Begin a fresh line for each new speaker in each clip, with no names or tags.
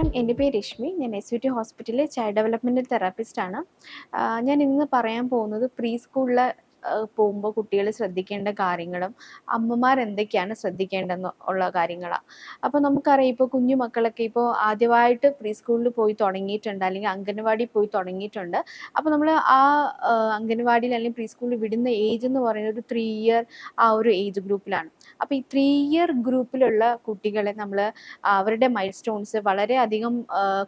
നമസ്കാരം. എന്റെ പേര് രശ്മി. ഞാൻ എസ് യു ടി ഹോസ്പിറ്റലിലെ ചൈൽഡ് ഡെവലപ്മെന്റൽ തെറാപ്പിസ്റ്റാണ്. ഞാൻ ഇന്ന് പറയാൻ പോകുന്നത് പ്രീ സ്കൂളിൽ പോകുമ്പോൾ കുട്ടികൾ ശ്രദ്ധിക്കേണ്ട കാര്യങ്ങളും അമ്മമാർ എന്തൊക്കെയാണ് ശ്രദ്ധിക്കേണ്ടതെന്ന് ഉള്ള കാര്യങ്ങളാണ് അപ്പോൾ നമുക്കറിയാം ഇപ്പോൾ കുഞ്ഞു മക്കളൊക്കെ ഇപ്പോൾ ആദ്യമായിട്ട് പ്രീ സ്കൂളിൽ പോയി തുടങ്ങിയിട്ടുണ്ട് അല്ലെങ്കിൽ അംഗനവാടി പോയി തുടങ്ങിയിട്ടുണ്ട്. അപ്പോൾ നമ്മൾ ആ അംഗനവാടിയിൽ അല്ലെങ്കിൽ പ്രീ സ്കൂളിൽ വിടുന്ന ഏജ് എന്ന് പറയുന്നത് ഒരു ത്രീ ഇയർ ആ ഒരു ഏജ് ഗ്രൂപ്പിലാണ്. അപ്പോൾ ഈ ത്രീ ഇയർ ഗ്രൂപ്പിലുള്ള കുട്ടികളെ നമ്മൾ അവരുടെ മൈൽ സ്റ്റോൺസ് വളരെയധികം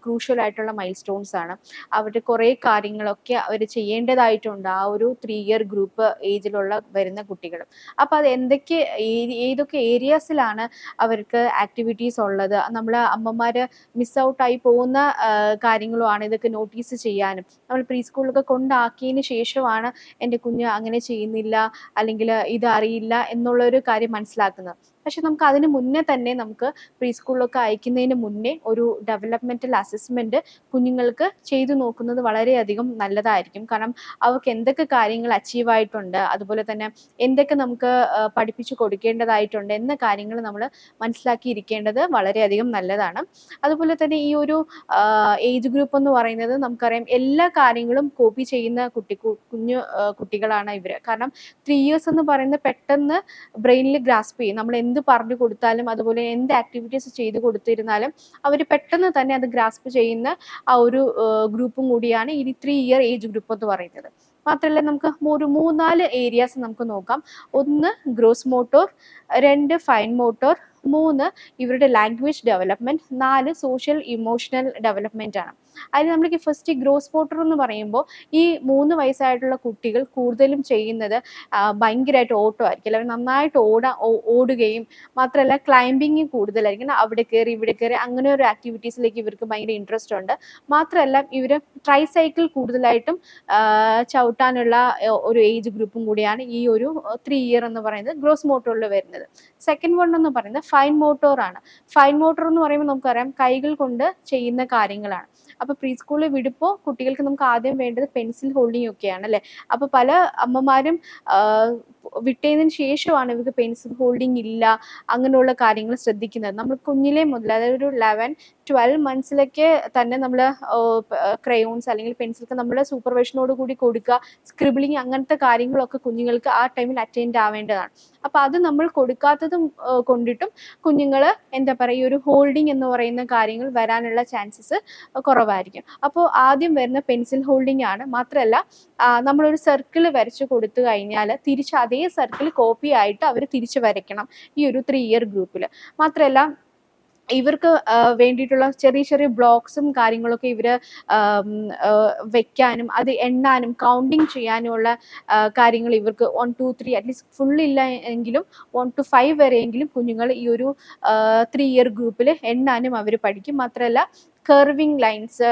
ക്രൂഷ്യൽ ആയിട്ടുള്ള മൈൽ സ്റ്റോൺസ് ആണ്. അവരുടെ കുറേ കാര്യങ്ങളൊക്കെ അവർ ചെയ്യേണ്ടതായിട്ടുണ്ട് ആ ഒരു ത്രീ ഇയർ ഗ്രൂപ്പ് ഏജിലുള്ള വരുന്ന കുട്ടികൾ അപ്പോൾ അത് എന്തൊക്കെ ഏതൊക്കെ ഏരിയാസിലാണ് അവർക്ക് ആക്ടിവിറ്റീസ് ഉള്ളത്? നമ്മൾ അമ്മമാർ മിസ് ഔട്ടായി പോകുന്ന കാര്യങ്ങളുമാണ് ഇതൊക്കെ നോട്ടീസ് ചെയ്യാനും. നമ്മൾ പ്രീ സ്കൂളിലൊക്കെ കൊണ്ടാക്കിയതിന് ശേഷമാണ് എന്റെ കുഞ്ഞ് അങ്ങനെ ചെയ്യുന്നില്ല അല്ലെങ്കിൽ ഇത് അറിയില്ല എന്നുള്ളൊരു കാര്യം മനസ്സിലാക്കുന്നത്. പക്ഷെ നമുക്ക് അതിന് മുന്നേ തന്നെ നമുക്ക് പ്രീ സ്കൂളിലൊക്കെ അയക്കുന്നതിന് മുന്നേ ഒരു ഡെവലപ്മെന്റൽ അസസ്മെന്റ് കുഞ്ഞുങ്ങൾക്ക് ചെയ്തു നോക്കുന്നത് വളരെയധികം നല്ലതായിരിക്കും. കാരണം അവർക്ക് എന്തൊക്കെ കാര്യങ്ങൾ അച്ചീവ് ആയിട്ടുണ്ട് അതുപോലെ തന്നെ എന്തൊക്കെ നമുക്ക് പഠിപ്പിച്ചു കൊടുക്കേണ്ടതായിട്ടുണ്ട് എന്ന കാര്യങ്ങൾ നമ്മൾ മനസ്സിലാക്കിയിരിക്കേണ്ടത് വളരെയധികം നല്ലതാണ്. അതുപോലെ തന്നെ ഈ ഒരു ഏജ് ഗ്രൂപ്പ് എന്ന് പറയുന്നത് നമുക്കറിയാം എല്ലാ കാര്യങ്ങളും കോപ്പി ചെയ്യുന്ന കുട്ടി കുഞ്ഞു കുട്ടികളാണ് ഇവർ കാരണം ത്രീ ഇയേഴ്സ് എന്ന് പറയുന്നത് പെട്ടെന്ന് ബ്രെയിനിൽ ഗ്രാസ്പ് ചെയ്യും. നമ്മൾ എന്ത് പറഞ്ഞു കൊടുത്താലും അതുപോലെ എന്ത് ആക്ടിവിറ്റീസ് ചെയ്തു കൊടുത്തിരുന്നാലും അവർ പെട്ടെന്ന് തന്നെ അത് ഗ്രാസ്പ് ചെയ്യുന്ന ആ ഒരു ഗ്രൂപ്പും കൂടിയാണ് ഈ ത്രീ ഇയർ ഏജ് ഗ്രൂപ്പ് എന്ന് പറയുന്നത്. മാത്രമല്ല നമുക്ക് ഒരു മൂന്നാൽ ഏരിയാസ് നമുക്ക് നോക്കാം. ഒന്ന് ഗ്രോസ് മോട്ടോർ രണ്ട് ഫൈൻ മോട്ടോർ മൂന്ന് ഇവരുടെ ലാംഗ്വേജ് ഡെവലപ്മെന്റ് നാല് സോഷ്യൽ ഇമോഷണൽ ഡെവലപ്മെന്റ് ആണ്. അതിൽ നമ്മൾക്ക് ഫസ്റ്റ് ഗ്രോസ് മോട്ടോർ എന്ന് പറയുമ്പോൾ ഈ മൂന്ന് വയസ്സായിട്ടുള്ള കുട്ടികൾ കൂടുതലും ചെയ്യുന്നത് ഭയങ്കരമായിട്ട് ഓട്ടോ ആയിരിക്കും. അല്ലെങ്കിൽ നന്നായിട്ട് ഓടാ ഓടുകയും മാത്രമല്ല ക്ലൈംബിങ് കൂടുതലായിരിക്കും. അവിടെ കയറി ഇവിടെ കയറി അങ്ങനെ ഒരു ആക്ടിവിറ്റീസിലേക്ക് ഇവർക്ക് ഭയങ്കര ഇൻട്രസ്റ്റ് ഉണ്ട്. മാത്രമല്ല ഇവർ ട്രൈ സൈക്കിൾ കൂടുതലായിട്ടും ചവിട്ടാനുള്ള ഒരു ഏജ് ഗ്രൂപ്പും കൂടിയാണ് ഈ ഒരു ത്രീ ഇയർ എന്ന് പറയുന്നത് ഗ്രോസ് മോട്ടോറിൽ വരുന്നത്. സെക്കൻഡ് വൺ എന്ന് പറയുന്നത് ഫൈൻ മോട്ടോറാണ് ഫൈൻ മോട്ടോർ എന്ന് പറയുമ്പോൾ നമുക്കറിയാം കൈകൾ കൊണ്ട് ചെയ്യുന്ന കാര്യങ്ങളാണ്. അപ്പൊ പ്രീ സ്കൂളിൽ വിടുമ്പോൾ കുട്ടികൾക്ക് നമുക്ക് ആദ്യം വേണ്ടത് പെൻസിൽ ഹോൾഡിംഗ് ഒക്കെയാണ് അല്ലെ അപ്പൊ പല അമ്മമാരും വിട്ടതിന് ശേഷമാണ് ഇവർക്ക് പെൻസിൽ ഹോൾഡിംഗ് ഇല്ല അങ്ങനെയുള്ള കാര്യങ്ങൾ ശ്രദ്ധിക്കുന്നത്. നമ്മൾ കുഞ്ഞിലെ മുതൽ അതായത് ഒരു ലെവൻ ട്വൽവ് മന്ത്സിലൊക്കെ തന്നെ നമ്മൾ ക്രയോൺസ് അല്ലെങ്കിൽ പെൻസിലൊക്കെ നമ്മൾ സൂപ്പർവിഷനോട് കൂടി കൊടുക്കുക സ്ക്രിബിളിങ് അങ്ങനത്തെ കാര്യങ്ങളൊക്കെ കുഞ്ഞുങ്ങൾക്ക് ആ ടൈമിൽ അറ്റൻഡ് ആവേണ്ടതാണ്. അപ്പൊ അത് നമ്മൾ കൊടുക്കാത്തതും കൊണ്ടിട്ടും കുഞ്ഞുങ്ങൾ എന്താ പറയുക ഈ ഒരു ഹോൾഡിംഗ് എന്ന് പറയുന്ന കാര്യങ്ങൾ വരാനുള്ള ചാൻസസ് കുറവായിരിക്കും. അപ്പോൾ ആദ്യം വരുന്ന പെൻസിൽ ഹോൾഡിംഗ് ആണ്. മാത്രമല്ല നമ്മളൊരു സർക്കിൾ വരച്ച് കൊടുത്തു കഴിഞ്ഞാൽ തിരിച്ച് അതേ സർക്കിൾ കോപ്പി ആയിട്ട് അവർ തിരിച്ചു വരയ്ക്കണം ഈ ഒരു ത്രീ ഇയർ ഗ്രൂപ്പിൽ മാത്രമല്ല ഇവർക്ക് വേണ്ടിയിട്ടുള്ള ചെറിയ ചെറിയ ബ്ലോക്സും കാര്യങ്ങളൊക്കെ ഇവർ വെക്കാനും അത് എണ്ണാനും കൗണ്ടിങ് ചെയ്യാനുമുള്ള കാര്യങ്ങൾ ഇവർക്ക് one two three at least full ഇല്ല എങ്കിലും വൺ ടു ഫൈവ് വരെയെങ്കിലും കുഞ്ഞുങ്ങൾ ഈ ഒരു ത്രീ ഇയർ ഗ്രൂപ്പിൽ എണ്ണാനും അവർ പഠിക്കും. മാത്രമല്ല കർവിങ് ലൈൻസ്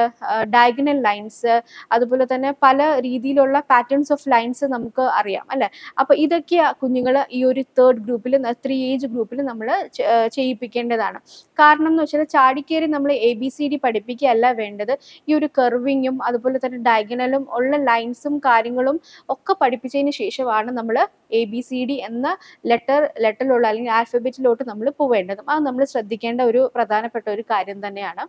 ഡയഗണൽ ലൈൻസ് അതുപോലെ തന്നെ പല രീതിയിലുള്ള പാറ്റേൺസ് ഓഫ് ലൈൻസ് നമുക്ക് അറിയാം അല്ലെ? അപ്പൊ ഇതൊക്കെ കുഞ്ഞുങ്ങൾ ഈ ഒരു തേർഡ് ഗ്രൂപ്പിൽ ത്രീ ഏജ് ഗ്രൂപ്പിൽ നമ്മൾ ചെയ്യിപ്പിക്കേണ്ടതാണ്. കാരണം എന്ന് വെച്ചാൽ ചാടിക്കേറി നമ്മൾ എ ബി സി ഡി പഠിപ്പിക്കുകയല്ല വേണ്ടത്. ഈ ഒരു കർവിങ്ങും അതുപോലെ തന്നെ ഡയഗണലും ഉള്ള ലൈൻസും കാര്യങ്ങളും ഒക്കെ പഠിപ്പിച്ചതിന് ശേഷമാണ് നമ്മൾ എ ബി സി ഡി എന്ന ലെറ്റർ ലെറ്ററിലുള്ള അല്ലെങ്കിൽ ആൽഫബറ്റിലോട്ട് നമ്മൾ പോവേണ്ടതും. അത് നമ്മൾ ശ്രദ്ധിക്കേണ്ട ഒരു പ്രധാനപ്പെട്ട ഒരു കാര്യം തന്നെയാണ്.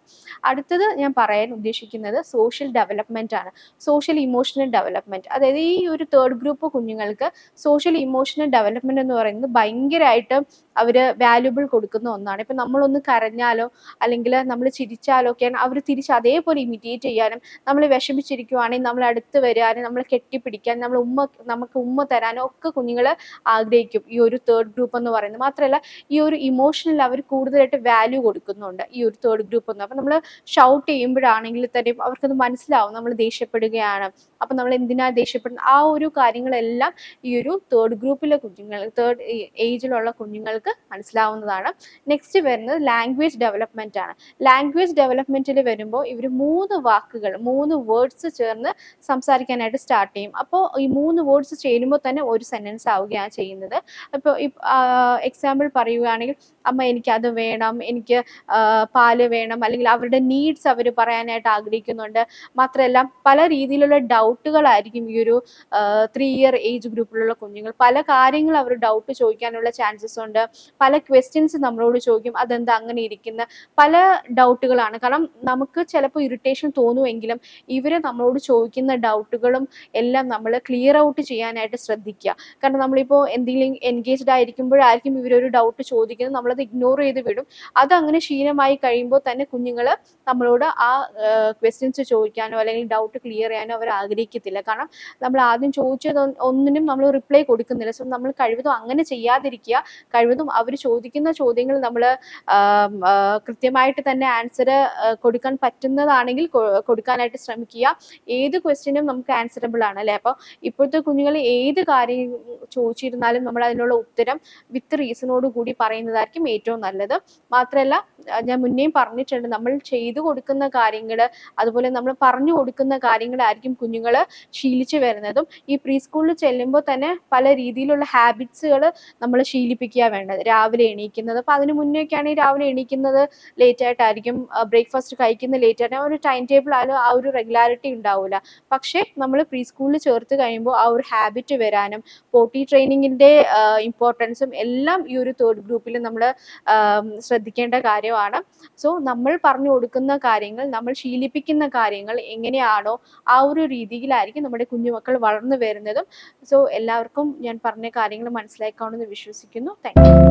അടുത്തത് ഞാൻ പറയാൻ ഉദ്ദേശിക്കുന്നത് സോഷ്യൽ ഡെവലപ്മെന്റ് ആണ്. സോഷ്യൽ ഇമോഷണൽ ഡെവലപ്മെന്റ് അതായത് ഈ ഒരു തേർഡ് ഗ്രൂപ്പ് കുഞ്ഞുങ്ങൾക്ക് സോഷ്യൽ ഇമോഷണൽ ഡെവലപ്മെന്റ് എന്ന് പറയുന്നത് ഭയങ്കരമായിട്ട് അവർ വാല്യൂബിൾ കൊടുക്കുന്ന ഒന്നാണ്. ഇപ്പം നമ്മളൊന്ന് കരഞ്ഞാലോ അല്ലെങ്കിൽ നമ്മൾ ചിരിച്ചാലോ ഒക്കെയാണ് അവർ തിരിച്ച് അതേപോലെ ഇമിറ്റേറ്റ് ചെയ്യാനും നമ്മൾ വിഷമിച്ചിരിക്കുവാണെങ്കിൽ നമ്മൾ അടുത്ത് വരാനും നമ്മൾ കെട്ടിപ്പിടിക്കാൻ നമ്മൾ ഉമ്മ നമുക്ക് ഉമ്മ തരാനും ഒക്കെ കുഞ്ഞുങ്ങൾ ആഗ്രഹിക്കും. ഈ ഒരു തേർഡ് ഗ്രൂപ്പ് എന്ന് പറയുന്നത് മാത്രമല്ല ഈ ഒരു ഇമോഷനിൽ അവർ കൂടുതലായിട്ട് വാല്യൂ കൊടുക്കുന്നുണ്ട്. ഈ ഒരു തേർഡ് ഗ്രൂപ്പ് എന്ന് അപ്പം നമ്മൾ ഷൗട്ട് ചെയ്യുമ്പോഴാണെങ്കിൽ തന്നെ അവർക്കത് മനസ്സിലാവും. നമ്മൾ ദേഷ്യപ്പെടുകയാണ്. അപ്പം നമ്മൾ എന്തിനാ ദേഷ്യപ്പെടുന്നത്? ആ ഒരു കാര്യങ്ങളെല്ലാം ഈ ഒരു തേർഡ് ഗ്രൂപ്പിലെ കുഞ്ഞുങ്ങൾ തേർഡ് ഏജിലുള്ള കുഞ്ഞുങ്ങൾക്ക് മനസ്സിലാവുന്നതാണ്. നെക്സ്റ്റ് വരുന്നത് ലാംഗ്വേജ് ഡെവലപ്മെന്റ് ആണ്. ലാംഗ്വേജ് ഡെവലപ്മെന്റിൽ വരുമ്പോൾ ഇവർ മൂന്ന് വാക്കുകൾ മൂന്ന് വേർഡ്സ് ചേർന്ന് സംസാരിക്കാനായിട്ട് സ്റ്റാർട്ട് ചെയ്യും. അപ്പോൾ ഈ മൂന്ന് വേർഡ്സ് ചേരുമ്പോൾ തന്നെ ഒരു സെന്റൻസ് ആവുകയാണ് ചെയ്യുന്നത് അപ്പോൾ എക്സാമ്പിൾ പറയുകയാണെങ്കിൽ അമ്മ എനിക്കത് വേണം എനിക്ക് പാൽ വേണം അല്ലെങ്കിൽ അവരുടെ നീഡ്സ് അവർ പറയാനായിട്ട് ആഗ്രഹിക്കുന്നുണ്ട്. മാത്രമല്ല പല രീതിയിലുള്ള ഡൗട്ടുകളായിരിക്കും ഈ ഒരു ത്രീ ഇയർ ഏജ് ഗ്രൂപ്പിലുള്ള കുഞ്ഞുങ്ങൾ. പല കാര്യങ്ങൾ അവർ ഡൗട്ട് ചോദിക്കാനുള്ള ചാൻസസ് ഉണ്ട്. പല ക്വസ്റ്റ്യൻസ് നമ്മളോട് ചോദിക്കും അതെന്താ അങ്ങനെ ഇരിക്കുന്ന? പല ഡൗട്ടുകളാണ് കാരണം നമുക്ക് ചിലപ്പോൾ ഇറിറ്റേഷൻ തോന്നുമെങ്കിലും ഇവരെ നമ്മളോട് ചോദിക്കുന്ന ഡൗട്ടുകളും എല്ലാം നമ്മൾ ക്ലിയർ ഔട്ട് ചെയ്യാനായിട്ട് ശ്രദ്ധിക്കുക. നമ്മളിപ്പോൾ എന്തെങ്കിലും എൻഗേജ്ഡ് ആയിരിക്കുമ്പോഴായിരിക്കും ഇവരൊരു ഡൗട്ട് ചോദിക്കുന്നത്. നമ്മളത് ഇഗ്നോർ ചെയ്ത് വിടും. അത് അങ്ങനെ ശീലമായി കഴിയുമ്പോൾ തന്നെ കുഞ്ഞുങ്ങൾ നമ്മളോട് ആ ക്വസ്റ്റ്യൻസ് ചോദിക്കാനോ അല്ലെങ്കിൽ ഡൗട്ട് ക്ലിയർ ചെയ്യാനോ അവർ ആഗ്രഹിക്കത്തില്ല. കാരണം നമ്മൾ ആദ്യം ചോദിച്ചത് ഒന്നിനും നമ്മൾ റിപ്ലൈ കൊടുക്കുന്നില്ല. സോ നമ്മൾ കഴിവതും അങ്ങനെ ചെയ്യാതിരിക്കുക. കഴിവതും അവർ ചോദിക്കുന്ന ചോദ്യങ്ങൾ നമ്മൾ കൃത്യമായിട്ട് തന്നെ ആൻസർ കൊടുക്കാൻ പറ്റുന്നതാണെങ്കിൽ കൊടുക്കാനായിട്ട് ശ്രമിക്കുക. ഏത് ക്വസ്റ്റ്യനും നമുക്ക് ആൻസറബിൾ ആണ് അല്ലേ? അപ്പോൾ ഇപ്പോഴത്തെ കുഞ്ഞുങ്ങൾ ഏത് കാര്യം ചോദിച്ചിരുന്നാലും നമ്മൾ അതിനുള്ള ഉത്തരം വിത്ത് റീസണോട് കൂടി പറയുന്നതായിരിക്കും ഏറ്റവും നല്ലത്. മാത്രമല്ല ഞാൻ മുന്നേയും പറഞ്ഞിട്ടുണ്ട്. നമ്മൾ ചെയ്തു കൊടുക്കുന്ന കാര്യങ്ങൾ അതുപോലെ നമ്മൾ പറഞ്ഞു കൊടുക്കുന്ന കാര്യങ്ങളായിരിക്കും കുഞ്ഞുങ്ങൾ ശീലിച്ചു വരുന്നതും. ഈ പ്രീ സ്കൂളിൽ ചെല്ലുമ്പോൾ തന്നെ പല രീതിയിലുള്ള ഹാബിറ്റ്സുകൾ നമ്മൾ ശീലിപ്പിക്കുക വേണ്ടത്. രാവിലെ എണീക്കുന്നത്. അപ്പോൾ അതിന് മുന്നേയൊക്കെ ആണെങ്കിൽ രാവിലെ എണീക്കുന്നത് ലേറ്റ് ആയിട്ടായിരിക്കും. ബ്രേക്ക്ഫാസ്റ്റ് കഴിക്കുന്നത് ലേറ്റ് ആയിട്ട് ആ ഒരു ടൈം ടേബിൾ ആയാലും ആ ഒരു റെഗുലാരിറ്റി ഉണ്ടാവില്ല പക്ഷേ നമ്മൾ പ്രീ സ്കൂളിൽ ചേർത്ത് കഴിയുമ്പോൾ ആ ഒരു ഹാബിറ്റ് വരാനും പോട്ടി ട്രെയിനിങ്ങിന്റെ ഇമ്പോർട്ടൻസും എല്ലാം ഈ ഒരു തേർഡ് ഗ്രൂപ്പിൽ നമ്മൾ ശ്രദ്ധിക്കേണ്ട കാര്യമാണ് സോ നമ്മൾ പറഞ്ഞു കൊടുക്കുന്ന കാര്യങ്ങൾ നമ്മൾ ശീലിപ്പിക്കുന്ന കാര്യങ്ങൾ എങ്ങനെയാണോ ആ ഒരു രീതിയിലായിരിക്കും നമ്മുടെ കുഞ്ഞുമക്കൾ വളർന്നു വരുന്നതും. സോ എല്ലാവർക്കും ഞാൻ പറഞ്ഞ കാര്യങ്ങൾ മനസ്സിലാക്കാമെന്ന് വിശ്വസിക്കുന്നു. താങ്ക്